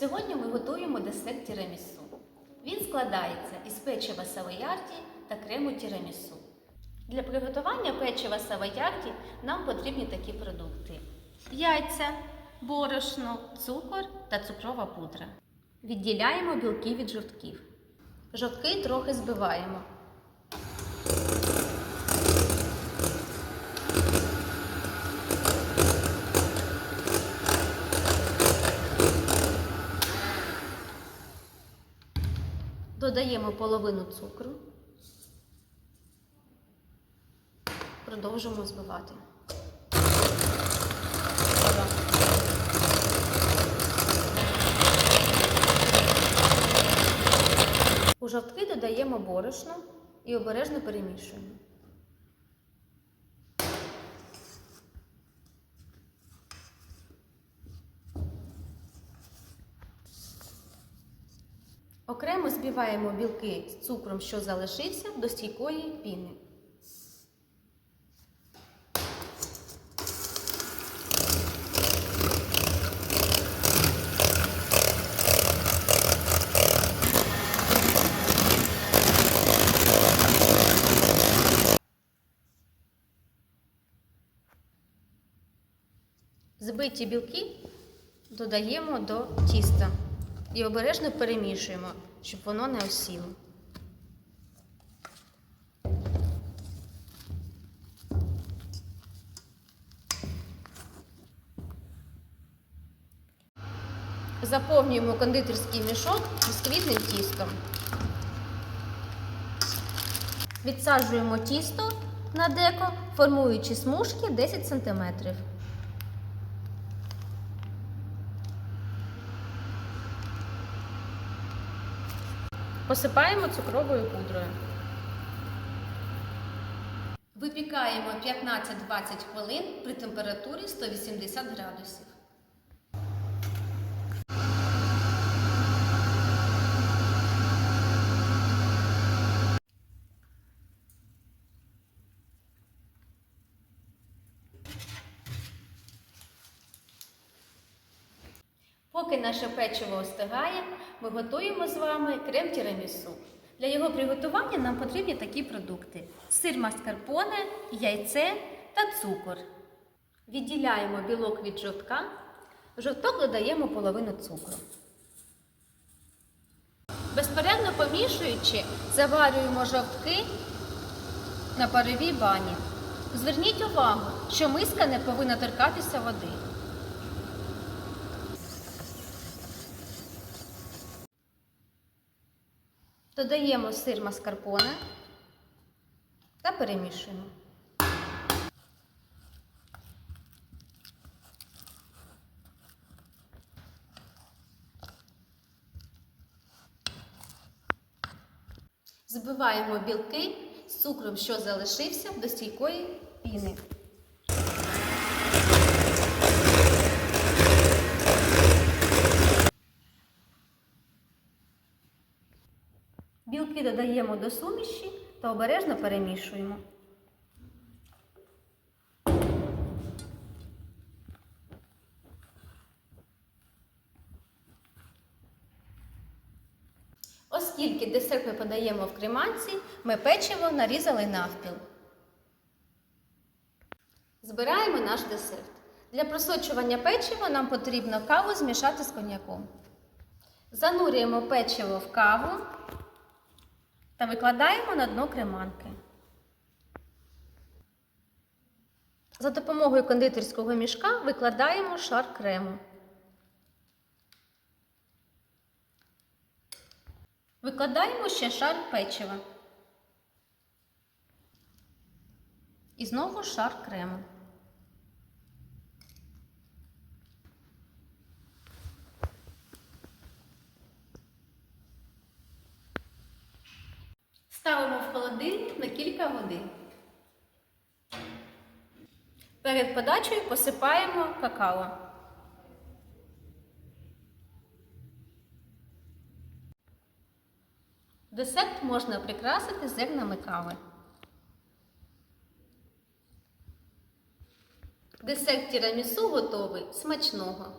Сьогодні ми готуємо десерт тірамісу. Він складається із печива савоярді та крему тірамісу. Для приготування печива савоярді нам потрібні такі продукти: яйця, борошно, цукор та цукрова пудра. Відділяємо білки від жовтків. Жовтки трохи збиваємо. Додаємо половину цукру. Продовжуємо збивати. У жовтки додаємо борошно і обережно перемішуємо. Окремо збиваємо білки з цукром, що залишився, до стійкої піни. Збиті білки додаємо до тіста і обережно перемішуємо, щоб воно не осіло. Заповнюємо кондитерський мішок бісквітним тістом. Відсаджуємо тісто на деко, формуючи смужки 10 см. Посипаємо цукровою пудрою. Випікаємо 15-20 хвилин при температурі 180 градусів. Поки наше печиво остигає, ми готуємо з вами крем тірамісу. Для його приготування нам потрібні такі продукти: сир маскарпоне, яйце та цукор. Відділяємо білок від жовтка. Жовток додаємо половину цукру. Безперервно помішуючи, заварюємо жовтки на паровій бані. Зверніть увагу, що миска не повинна торкатися води. Додаємо сир маскарпоне та перемішуємо. Збиваємо білки з цукром, що залишився до стійкої піни. Білки додаємо до суміші та обережно перемішуємо. Оскільки десерт ми подаємо в креманці, ми печиво нарізали навпіл. Збираємо наш десерт. Для просочування печива нам потрібно каву змішати з коньяком. Занурюємо печиво в каву та викладаємо на дно креманки. За допомогою кондитерського мішка викладаємо шар крему. Викладаємо ще шар печива. І знову шар крему. Ставимо в холодильник на кілька годин. Перед подачею посипаємо какао. Десерт можна прикрасити зернами кави. Десерт тірамісу готовий. Смачного!